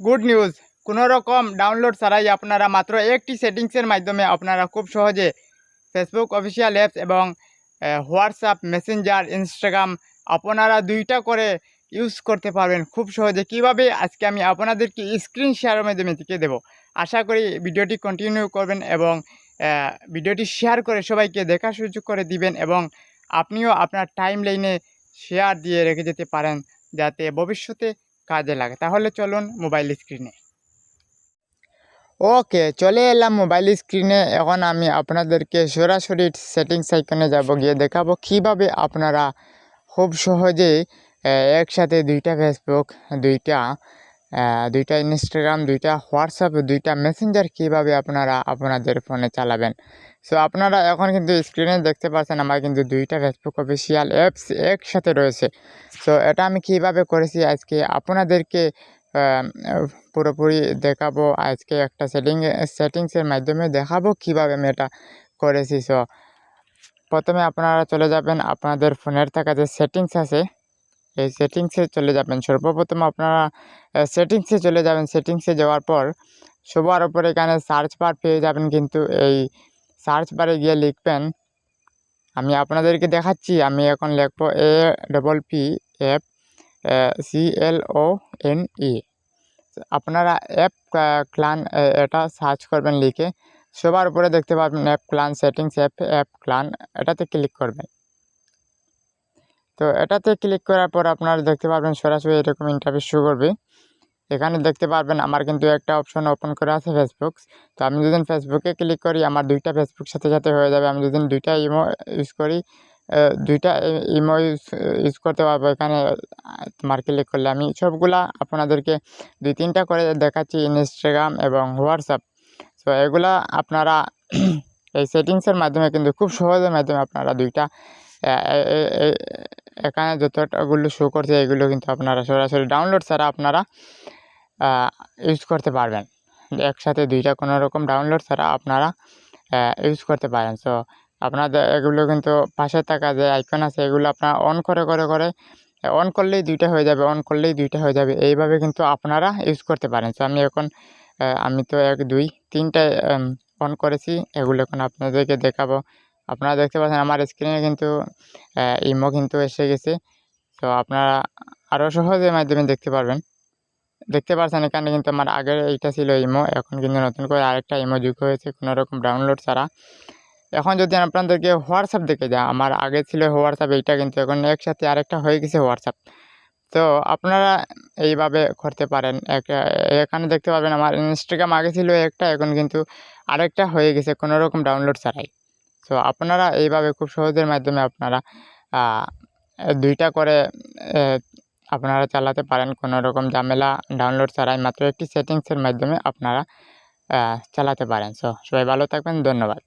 Good news. কোনো রকম download ছাড়াই আপনারা মাত্র একটি সেটিংসের মাধ্যমে আপনারা খুব সহজে ফেসবুক অফিসিয়াল অ্যাপস এবং হোয়াটসঅ্যাপ মেসেঞ্জার ইনস্টাগ্রাম আপনারা দুইটা করে ইউজ করতে পারবেন খুব সহজে। কীভাবে? আজকে আমি আপনাদেরকে স্ক্রিন শেয়ারের মাধ্যমে দেখিয়ে দেবো। আশা করি ভিডিওটি কন্টিনিউ করবেন এবং ভিডিওটি শেয়ার করে সবাইকে দেখার সুযোগ করে দিবেন এবং আপনিও আপনার টাইম লাইনে শেয়ার দিয়ে রেখে যেতে পারেন, যাতে ভবিষ্যতে কাজে লাগে। তাহলে চলুন মোবাইল স্ক্রিনে ওকে চলে এলাম মোবাইল স্ক্রিনে এখন আমি আপনাদেরকে সরাসরি সেটিং আইকনে যাব। গিয়ে দেখাবো কীভাবে আপনারা খুব সহজে একসাথে দুইটা ফেসবুক দুইটা দুইটা ইনস্টাগ্রাম দুইটা হোয়াটসঅ্যাপ দুইটা মেসেঞ্জার কীভাবে আপনারা আপনাদের ফোনে চালাবেন? সো আপনারা এখন কিন্তু স্ক্রিনে দেখতে পাচ্ছেন আমার কিন্তু দুইটা ফেসবুক অফিসিয়াল অ্যাপস একসাথে রয়েছে। সো এটা আমি কীভাবে করেছি? আজকে আপনাদেরকে পুরোপুরি দেখাবো। আজকে একটা সেটিং সেটিংসের মাধ্যমে দেখাবো কীভাবে আমি এটা করেছি। সো প্রথমে আপনারা চলে যাবেন। আপনাদের ফোনের থাকা যে সেটিংস আছে এই সেটিংসে চলে যাবেন। সর্বপ্রথম আপনারা সেটিংসে চলে যাবেন। সেটিংসে যাওয়ার পর সবার উপরে এখানে সার্চ বার পেয়ে যাবেন কিন্তু এই সার্চ বারে গিয়ে লিখবেন, আমি আপনাদেরকে দেখাচ্ছি, আমি এখন লিখব A double P F C L O N E আপনারা অ্যাপ ক্লান এটা সার্চ করবেন লিখে। সবার উপরে দেখতে পাবেন app clone settings app app clone এটাতে ক্লিক করবেন। তো এটাতে ক্লিক করার পর আপনারা দেখতে পারবেন সরাসরি এরকম ইন্টারভিউ শুরু করবে। এখানে দেখতে পারবেন আমার কিন্তু একটা অপশন ওপেন করা আছে ফেসবুক তো আমি যদি ফেসবুকে ক্লিক করি, আমার দুইটা ফেসবুক সাথে সাথে হয়ে যাবে। আমি যদি দুইটা ইমো ইউজ করি দুইটা ইমো ইউজ করতে পারব। এখানে তোমার ক্লিক করলে আমি সবগুলা আপনাদেরকে দুই তিনটা করে দেখাচ্ছি ইনস্টাগ্রাম এবং হোয়াটসঅ্যাপ তো এগুলা আপনারা এই সেটিংসের মাধ্যমে কিন্তু খুব সহজের মাধ্যমে আপনারা দুইটা এখানে যতটাগুলো শো করছে, এগুলো কিন্তু আপনারা সরাসরি ডাউনলোড ছাড়া আপনারা ইউজ করতে পারবেন। একসাথে দুইটা কোনো রকম ডাউনলোড ছাড়া আপনারা ইউজ করতে পারেন। সো আপনাদের এগুলো কিন্তু পাশে থাকা যে আইকন আছে, এগুলো আপনারা অন করে করে করে অন করলেই দুইটা হয়ে যাবে অন করলেই দুইটা হয়ে যাবে, এইভাবে কিন্তু আপনারা ইউজ করতে পারেন। সো আমি এখন আমি তো এক, দুই তিনটে অন করেছি। এগুলো এখন আপনাদেরকে দেখাবো। আপনারা দেখতে পাচ্ছেন আমার স্ক্রিনে কিন্তু ইমো কিন্তু এসে গেছে। তো আপনারা আরও সহজের মাধ্যমে দেখতে পারবেন। দেখতে পাচ্ছেন এখানে কিন্তু আমার আগের এইটা ছিল ইমো এখন কিন্তু নতুন করে আরেকটা ইমো যুগ হয়েছে কোনো রকম ডাউনলোড ছাড়া। এখন যদি আপনাদেরকে হোয়াটসঅ্যাপ দেখে যা আমার আগে ছিল হোয়াটসঅ্যাপ এইটা কিন্তু এখন একসাথে আরেকটা হয়ে গেছে হোয়াটসঅ্যাপ তো আপনারা এইভাবে করতে পারেন। এখানে দেখতে পাবেন আমার ইনস্টাগ্রাম আগে ছিল একটা, এখন কিন্তু আরেকটা হয়ে গেছে কোনো রকম ডাউনলোড ছাড়াই। তো আপনারা এইভাবে খুব সহজের মাধ্যমে আপনারা দুইটা করে আপনারা চালাতে পারেন। কোনো রকম ঝামেলা ডাউনলোড ছাড়াই মাত্র একটি সেটিংসের মাধ্যমে আপনারা চালাতে পারেন। সো সবাই ভালো থাকবেন। ধন্যবাদ।